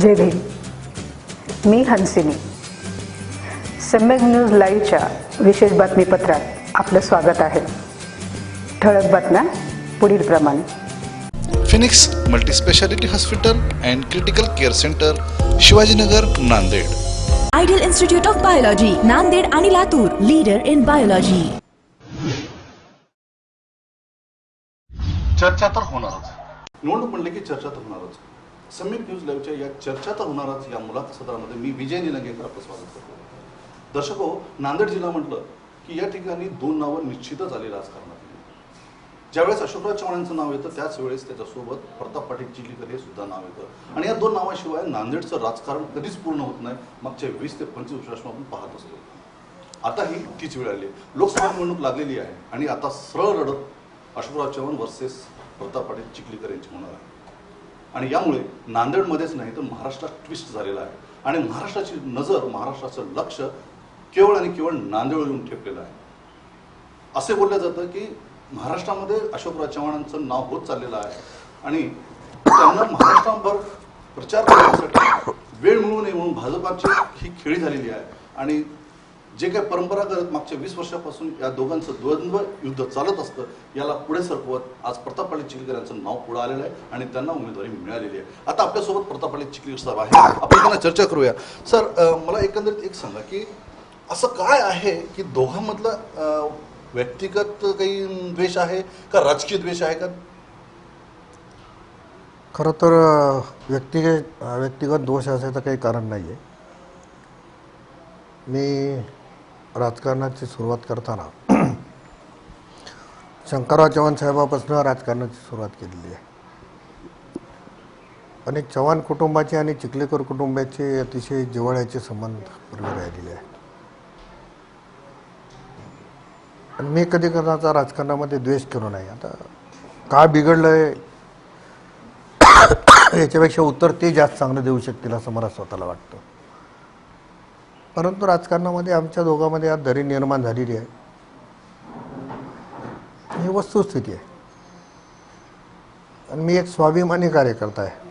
जय भीम. मी हंसिनी. सम्यक न्यूज लाईव्हच्या विशेष बातमीपत्रात आपलं स्वागत आहे. ठळक बातम्या पुढील प्रमाणे. Phoenix multispeciality hospital and critical care centre Shivajinagar Nanded. Ideal institute of biology Nanded आणि लातूर लीडर इन बायोलॉजी चर्चा तर होणारच. निवडणूक म्हणले की चर्चा तर होणारच. समीर न्यूज लाईव्हच्या या चर्चा तर होणारच या मुलाखत सत्रामध्ये. मी विजय निलंगेकर आपलं स्वागत करतो. दर्शको हो, नांदेड जिल्हा म्हटलं की या ठिकाणी दोन नावं निश्चितच आली राजकारणात ज्यावेळेस अशोकराज चव्हाणांचं नाव येतं त्याच वेळेस त्याच्यासोबत प्रताप पाटील चिखलीकर हे सुद्धा नाव येतं. आणि या दोन नावाशिवाय नांदेडचं राजकारण कधीच पूर्ण होत नाही. मागच्या वीस ते पंचवीस वर्षापासून आपण पाहत असतो. आता ही तीच वेळ आली. लोकसभा निवडणूक लागलेली आहे आणि आता सरळ लढत अशोकराव चव्हाण वर्सेस प्रताप पाटील चिखलीकर यांची होणार आहे. आणि यामुळे नांदेडमध्येच नाही तर महाराष्ट्रात ट्विस्ट झालेला आहे. आणि महाराष्ट्राची नजर महाराष्ट्राचं लक्ष केवळ आणि केवळ नांदेड येऊन ठेपलेलं आहे. असे बोललं जातं की महाराष्ट्रामध्ये अशोकराव चव्हाणांचं नाव होत चाललेलं आहे. आणि त्यांना महाराष्ट्राभर प्रचार करण्यासाठी वेळ मिळू नये म्हणून भाजपाची ही खेळी झालेली आहे. आणि जे काही परंपरागत मागच्या वीस वर्षापासून या दोघांचं द्वंद्व युद्ध चालत असतं याला पुढे सरकवत आज प्रताप पाटील चिखलीकर यांचं नाव पुढे आलेलं आहे आणि त्यांना उमेदवारी मिळालेली आहे. आता आपल्यासोबत प्रताप पाटील चिखलीकर साहेब आहे आपण त्यांना चर्चा करूया. सर मला एकंदरीत एक सांगा की असं काय आहे की दोघांमधलं व्यक्तिगत काही द्वेष आहे का राजकीय द्वेष आहे का? खरं तर व्यक्तिगत व्यक्तिगत दोष असायचं काही कारण नाही आहे मी राजकारणाची सुरुवात करताना शंकरराव चव्हाण साहेबापासून राजकारणाची सुरुवात केलेली आहे. आणि चव्हाण कुटुंबाचे आणि चिखलेकर कुटुंबाचे अतिशय जिव्हाळ्याचे संबंध पूर्वी राहिलेले आहेत. आणि मी कधी कदाचा राजकारणामध्ये द्वेष केलो नाही. आता का बिघडलं आहे याच्यापेक्षा उत्तर ते जास्त चांगलं देऊ शकतील असं मला स्वतःला वाटतं. परंतु राजकारणामध्ये आमच्या दोघांमध्ये आज दरी निर्माण झालेली आहे. ही वस्तुस्थिती आहे. आणि मी एक स्वाभिमानी कार्यकर्ता आहे.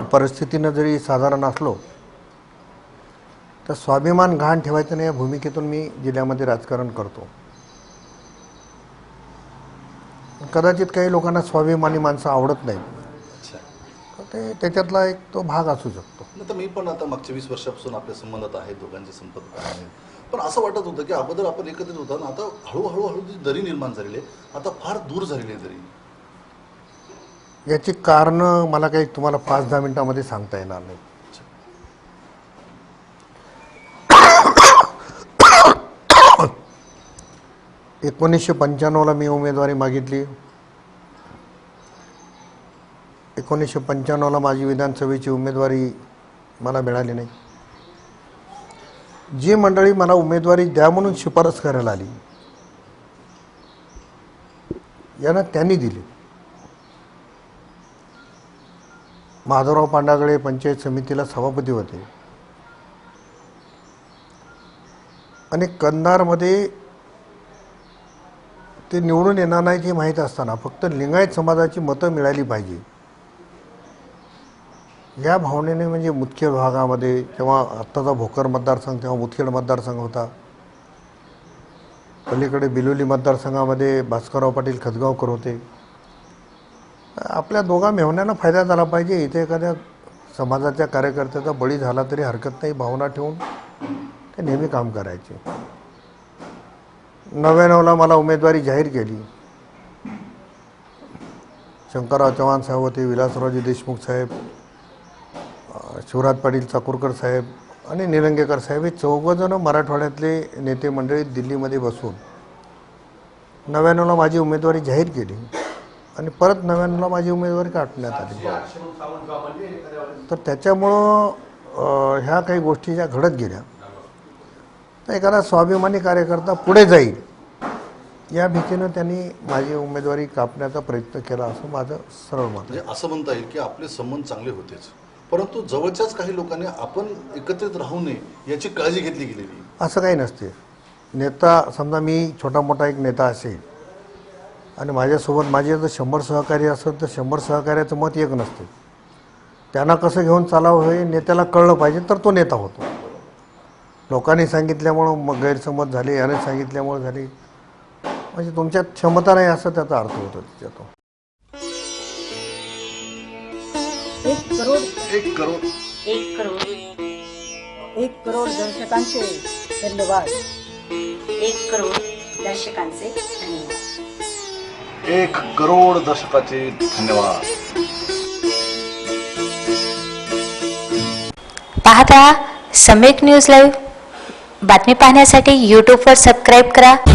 परिस्थितीनं जरी साधारण असलो तर स्वाभिमान घाण ठेवायचं नाही या भूमिकेतून मी जिल्ह्यामध्ये राजकारण करतो. कदाचित काही लोकांना स्वाभिमानी माणसं आवडत नाहीत. तर ते त्याच्यातला एक तो भाग असू शकतो. नाही तर मी पण आता मागच्या वीस वर्षापासून आपल्या संबंधात आहे दोघांचे संपर्क आहेत. पण असं वाटत होतं की अगोदर आपण एकत्रित होता ना आता हळूहळू हळू जी दरी निर्माण झालेली आहे. आता फार दूर झालेली आहे दरी. याची कारणं मला काही तुम्हाला पाच दहा मिनिटामध्ये सांगता येणार नाही. एकोणीसशे पंच्याण्णवला मी उमेदवारी मागितली. एकोणीसशे पंच्याण्णवला माझी विधानसभेची उमेदवारी मला मिळाली नाही. जी मंडळी मला उमेदवारी द्या म्हणून शिफारस करायला आली यांना त्यांनी दिली. माधवराव पांडागळे पंचायत समितीला सभापती होते. आणि कंधारमध्ये ते निवडून येणार नाही हे माहीत असताना फक्त लिंगायत समाजाची मतं मिळाली पाहिजे. या भावनेने म्हणजे मुदखेड भागामध्ये जेव्हा आत्ताचा भोकर मतदारसंघ तेव्हा मुदखेड मतदारसंघ होता. पलीकडे बिलोली मतदारसंघामध्ये भास्करराव पाटील खतगावकर होते. आपल्या दोघा मेहण्यांना फायदा झाला पाहिजे. इथे एखाद्या समाजाच्या कार्यकर्त्याचा बळी झाला तरी हरकत नाही. भावना ठेवून ते नेहमी काम करायचे. नव्याण्णवला मला उमेदवारी जाहीर केली. शंकरराव चव्हाण साहेब होते विलासरावजी देशमुख साहेब शिवराज पाटील चाकूरकर साहेब आणि निलंगेकर साहेब हे चौघंजणं मराठवाड्यातले नेते मंडळी दिल्लीमध्ये बसून नव्याण्णवला माझी उमेदवारी जाहीर केली आणि परत नव्याण्णवला माझी उमेदवारी काढण्यात आली. तर त्याच्यामुळं ह्या काही गोष्टी ज्या घडत गेल्या. तर एखादा स्वाभिमानी कार्यकर्ता पुढे जाईल या भीतीनं त्यांनी माझी उमेदवारी कापण्याचा प्रयत्न केला असं माझं सरळ मत आहे. म्हणजे असं म्हणता येईल की आपले संबंध चांगले होतेच. परंतु जवळच्याच काही लोकांनी आपण एकत्रित राहू नये याची काळजी घेतली गेलेली असं काही नसते. नेता समजा मी छोटा मोठा एक नेता असेल आणि माझ्यासोबत माझे जर शंभर सहकारी असेल तर शंभर सहकार्याचं मत एक नसते. त्यांना कसं घेऊन चालावं हे नेत्याला कळलं पाहिजे तर तो नेता होतो. लोकांनी सांगितल्यामुळं मग गैरसमज झाले याने सांगितल्यामुळे झाले. म्हणजे तुमच्यात क्षमता नाही असं त्याचा अर्थ होतो त्याच्यातून. एक करोड. एक करोड. एक करोड दर्शकांचे धन्यवाद. एक करोड दर्शकांचे धन्यवाद. एक करोड दर्शकाचे धन्यवाद. पाहता सम्यक न्यूज लाईव्ह. बातमी पाहण्यासाठी यूट्यूबवर सबस्क्राईब करा.